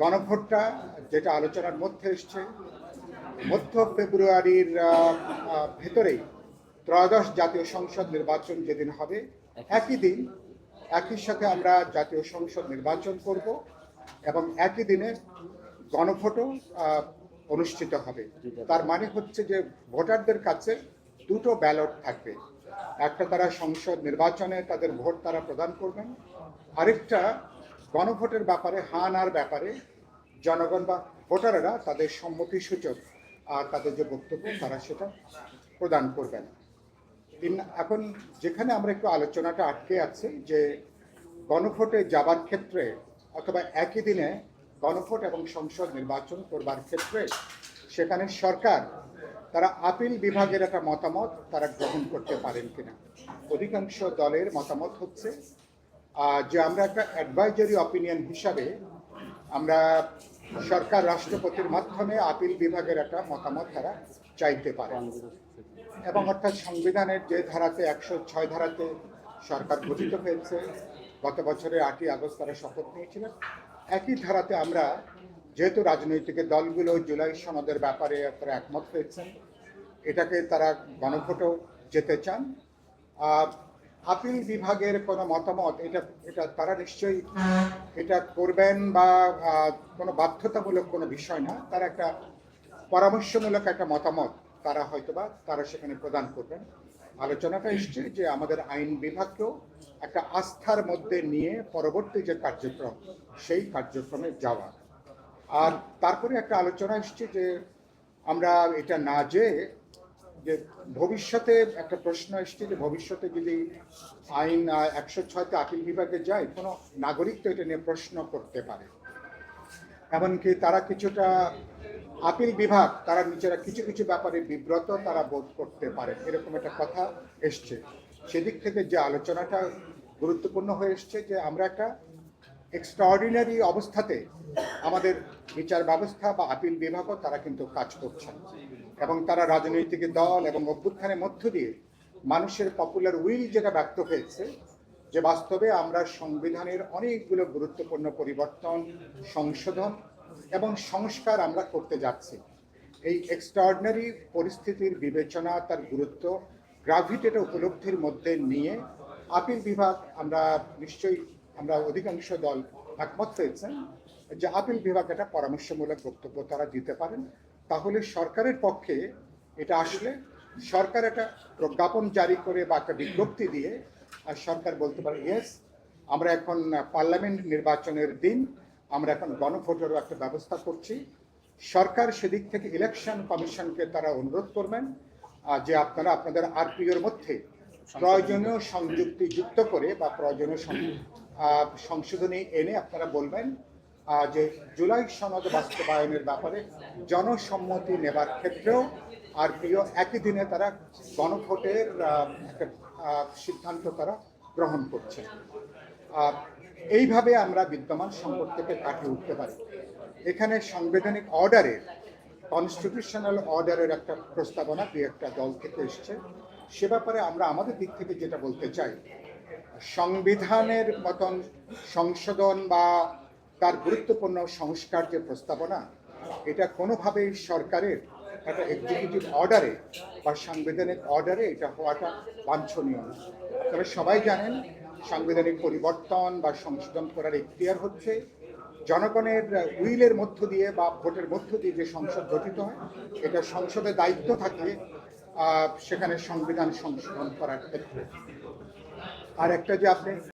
গণভোটটা যেটা আলোচনার মধ্যে এসছে, মধ্য ফেব্রুয়ারির ভেতরেই ত্রয়োদশ জাতীয় সংসদ নির্বাচন যেদিন হবে, একই দিন, একই সাথে আমরা জাতীয় সংসদ নির্বাচন করব এবং একই দিনে গণভোটও অনুষ্ঠিত হবে। তার মানে হচ্ছে যে ভোটারদের কাছে দুটো ব্যালট থাকবে। একটা তারা সংসদ নির্বাচনে তাদের ভোট তারা প্রদান করবেন, আরেকটা গণভোটের ব্যাপারে হান আর ব্যাপারে জনগণ বা ভোটাররা তাদের সম্মতি সূচক আর তাদের যে বক্তব্য, তারা সেটা প্রদান করবেন। এখন যেখানে আমরা একটু আলোচনাটা আটকে আছে যে গণভোটে যাবার ক্ষেত্রে অথবা একই দিনে গণভোট এবং সংসদ নির্বাচন করবার ক্ষেত্রে সেখানে সরকার, তারা আপিল বিভাগের একটা মতামত তারা গ্রহণ করতে পারেন কিনা। অধিকাংশ দলের মতামত হচ্ছে যে আমরা একটা অ্যাডভাইজারি অপিনিয়ন হিসাবে আমরা সরকার রাষ্ট্রপতির মাধ্যমে আপিল বিভাগের একটা মতামত তারা চাইতে পারে। এবং অর্থাৎ সংবিধানের যে ধারাতে একশো ছয় ধারাতে সরকার গঠিত হয়েছে, গত বছরের আটই আগস্ট তারা শপথ নিয়েছিলেন। একই ধারাতে আমরা যেহেতু রাজনৈতিক দলগুলো জুলাই সনদের ব্যাপারে তারা একমত হয়েছেন, এটাকে তারা গণভোটও যেতে চান। আপিল বিভাগের কোনো মতামত, এটা এটা তারা নিশ্চয়ই এটা করবেন বা কোনো বাধ্যতামূলক কোনো বিষয় না। তারা একটা পরামর্শমূলক একটা মতামত তারা হয়তোবা, তারা সেখানে প্রদান করবেন। আলোচনাটা এসছে যে আমাদের আইন বিভাগকেও একটা আস্থার মধ্যে নিয়ে পরবর্তী যে কার্যক্রম, সেই কার্যক্রমে যাওয়া। আর তারপরে একটা আলোচনা এসছে যে আমরা এটা না যে যে ভবিষ্যতে একটা প্রশ্ন এসছে যে ভবিষ্যতে যদি আইন একশো ছয়তে আপিল বিভাগে যায়, কোনো নাগরিক তো এটা নিয়ে প্রশ্ন করতে পারে। এমনকি তারা কিছুটা আপিল বিভাগ, তারা নিজেরা কিছু কিছু ব্যাপারে বিব্রত তারা বোধ করতে পারে। এরকম একটা কথা এসছে। সেদিক থেকে যে আলোচনাটা গুরুত্বপূর্ণ হয়ে এসছে যে আমরা একটা এক্সট্রাঅর্ডিনারি অবস্থাতে আমাদের বিচার ব্যবস্থা বা আপিল বিভাগও তারা কিন্তু কাজ করছেন এবং তারা রাজনৈতিক দল এবং অভ্যুত্থানের মধ্য দিয়ে মানুষের পপুলার উইল যেটা ব্যক্ত হয়েছে, যে বাস্তবে আমরা সংবিধানের অনেকগুলো গুরুত্বপূর্ণ পরিবর্তন, সংশোধন এবং সংস্কার আমরা করতে যাচ্ছি। এই এক্সট্রাঅর্ডিনারি পরিস্থিতির বিবেচনা, তার গুরুত্ব গ্রাভিটেটা উপলব্ধির মধ্যে নিয়ে আপিল বিভাগ আমরা নিশ্চয়ই, আমরা অধিকাংশ দল একমত হয়েছেন যে আপিল বিভাগ একটা পরামর্শমূলক বক্তব্য তারা দিতে পারেন। তাহলে সরকারের পক্ষে এটা আসলে সরকার একটা প্রজ্ঞাপন জারি করে বা একটা বিজ্ঞপ্তি দিয়ে আর সরকার বলতে পারে ইয়েস আমরা এখন পার্লামেন্ট নির্বাচনের দিন আমরা এখন গণভোটেরও একটা ব্যবস্থা করছি। সরকার সেদিক থেকে ইলেকশন কমিশনকে তারা অনুরোধ করবেন যে আপনারা আপনাদের আরপিওর মধ্যে প্রয়োজনীয় সংযুক্তি যুক্ত করে বা প্রয়োজনীয় সংশোধনী এনে আপনারা বলবেন যে জুলাই সনদ বাস্তবায়নের ব্যাপারে জনসম্মতি নেবার ক্ষেত্রেও আর প্রিয়, একই দিনে তারা গণভোটের একটা সিদ্ধান্ত তারা গ্রহণ করছে। এইভাবে আমরা বিদ্যমান সম্পদ থেকে কাটিয়ে উঠতে পারি। এখানে সাংবিধানিক অর্ডারের কনস্টিটিউশনাল অর্ডারের একটা প্রস্তাবনা দুই একটা দল থেকে এসছে। সে ব্যাপারে আমরা আমাদের দিক থেকে যেটা বলতে চাই, সংবিধানের মতন সংশোধন বা তার গুরুত্বপূর্ণ সংস্কার যে প্রস্তাবনা, এটা কোনোভাবেই সরকারের একটা এক্সিকিউটিভ অর্ডারে বা সাংবিধানিক অর্ডারে এটা হওয়াটা বাঞ্ছনীয় তবে সবাই জানেন, সাংবিধানিক পরিবর্তন বা সংশোধন করার এখতিয়ার হচ্ছে, জনগণের উইলের মধ্য দিয়ে বা ভোটের মধ্য দিয়ে যে সংসদ গঠিত হয়, এটা সংসদের দায়িত্ব থাকে সেখানে সংবিধান সংশোধন করার ক্ষেত্রে। আর একটা যে আপনি